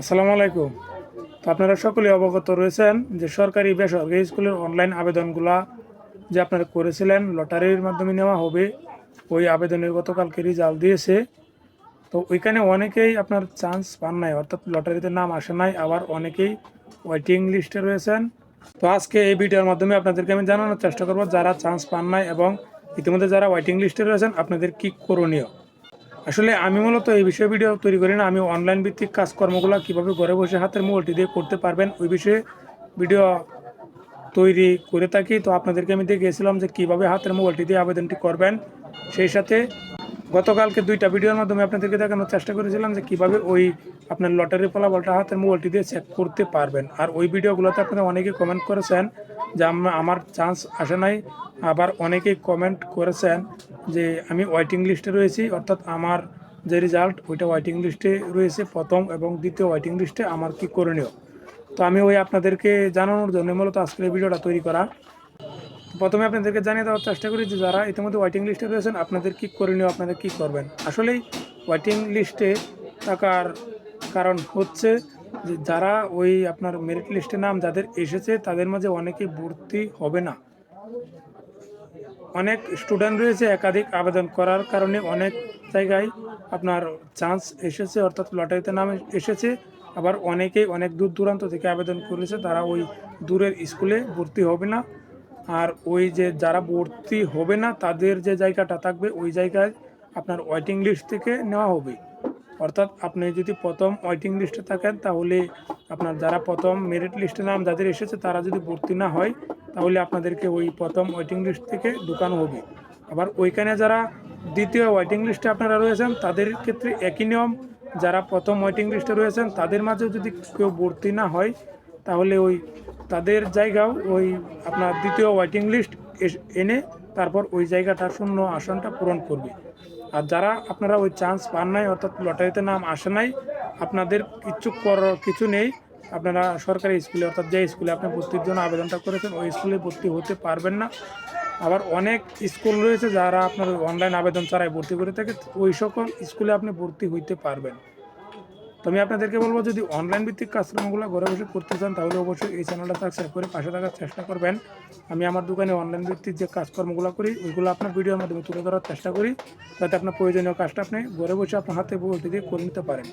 আসসালামু আলাইকুম। তো আপনারা সকলে অবগত রয়েছেন যে সরকারি বেসরকারি স্কুলের অনলাইন আবেদনগুলা যে আপনারা করেছিলেন, লটারির মাধ্যমে নেওয়া হবে, ওই আবেদনের গতকালকে রেজাল্ট দিয়েছে। তো ওইখানে অনেকেই আপনার চান্স পান নাই, অর্থাৎ লটারিতে নাম আসে নাই, আবার অনেকেই ওয়েটিং লিস্টে রয়েছেন। তো আজকে এই ভিডিওর মাধ্যমে আপনাদেরকে আমি জানানোর চেষ্টা করব, যারা চান্স পান নাই এবং ইতিমধ্যে যারা ওয়েটিং লিস্টে রয়েছেন, আপনাদের কি করণীয়? আসলে আমি মূলত এই বিষয়ে ভিডিও তৈরি করি না। আমি অনলাইন ভিত্তিক কাজকর্মগুলো কীভাবে ঘরে বসে হাতের মোবাইলটি দিয়ে করতে পারবেন, ওই বিষয়ে ভিডিও তৈরি করে থাকি। তো আপনাদেরকে আমি দেখিয়েছিলাম যে কীভাবে হাতের মোবাইলটি দিয়ে আবেদনটি করবেন। সেই সাথে গতকালকে দুইটা ভিডিওর মাধ্যমে আপনাদেরকে দেখানোর চেষ্টা করেছিলাম যে কীভাবে ওই আপনার লটারি ফলাফলটা হাতের মোবাইলটি দিয়ে চেক করতে পারবেন। আর ওই ভিডিওগুলোতে আপনারা অনেকে কমেন্ট করেছেন যে আমার চান্স আসে নাই। আবার অনেকেই কমেন্ট করেছেন যে আমি ওয়েটিং লিস্টে রয়েছি, অর্থাৎ আমার যে রেজাল্ট ওইটা ওয়েটিং লিস্টে রয়েছে, প্রথম এবং দ্বিতীয় ওয়েটিং লিস্টে আমার কি করণীয়? তো আমি ওই আপনাদেরকে জানানোর জন্য মূলত আজকের ভিডিওটা তৈরি করা। প্রথমে আপনাদেরকে জানিয়ে দেওয়ার চেষ্টা করি যে যারা ইতিমধ্যে ওয়েটিং লিস্টে রয়েছেন, আপনাদের কি করণীয়, আপনাদের কি করবেন? আসলেই ওয়েটিং লিস্টে থাকার কারণ হচ্ছে যে যারা ওই আপনার মেরিট লিস্টে নাম যাদের এসেছে, তাদের মাঝে অনেকে ভর্তি হবে না। অনেক স্টুডেন্ট রয়েছে একাধিক আবেদন করার কারণে অনেক জায়গায় আপনার চান্স এসেছে, অর্থাৎ লটারিতে নাম এসেছে। আবার অনেকেই অনেক দূর দূরান্ত থেকে আবেদন করেছে, তারা ওই দূরের স্কুলে ভর্তি হবে না। আর ওই যে যারা ভর্তি হবে না, তাদের যে জায়গাটা থাকবে, ওই জায়গায় আপনার ওয়েটিং লিস্ট থেকে নেওয়া হবে। অর্থাৎ আপনি যদি প্রথম ওয়েটিং লিস্টে থাকেন, তাহলে আপনার যারা প্রথম মেরিট লিস্টে নাম যাদের এসেছে, তারা যদি ভর্তি না হয়, তাহলে আপনাদেরকে ওই প্রথম ওয়েটিং লিস্ট থেকে ঢুকানো হবে। আবার ওইখানে যারা দ্বিতীয় ওয়েটিং লিস্টে আপনারা রয়েছেন, তাদের ক্ষেত্রে একই নিয়ম, যারা প্রথম ওয়েটিং লিস্টে রয়েছেন, তাদের মাঝেও যদি কেউ ভর্তি না হয়, তাহলে ওই তাদের জায়গাও ওই আপনার দ্বিতীয় ওয়েটিং লিস্ট এনে তারপর ওই জায়গাটা শূন্য আসনটা পূরণ করবে। আর যারা আপনারা ওই চান্স পান নাই, অর্থাৎ লটারিতে নাম আসে নাই, আপনাদের কিচ্ছু করার কিছু নেই। আপনারা সরকারি স্কুলে, অর্থাৎ যে স্কুলে আপনি ভর্তির জন্য আবেদনটা করেছেন, ওই স্কুলে ভর্তি হতে পারবেন না। আবার অনেক স্কুল রয়েছে যারা আপনার অনলাইন আবেদন ছাড়াই ভর্তি করে থাকে, ওই সকল স্কুলে আপনি ভর্তি হইতে পারবেন। তো আমি আপনাদেরকে বলব, যদি অনলাইন ভিত্তিক কাজকর্মগুলো ঘরে বসে করতে চান, তাহলে অবশ্যই এই চ্যানেলটা সাবস্ক্রাইব করে পাশে থাকার চেষ্টা করবেন। আমি আমার দোকানে অনলাইন ভিত্তিক যে কাজকর্মগুলো করি, ওইগুলো আপনার ভিডিওর মাধ্যমে তুলে ধরার চেষ্টা করি, যাতে আপনার প্রয়োজনীয় কাজটা আপনি ঘরে বসে আপনার হাতে বলতে দিয়ে করে নিতে পারেন।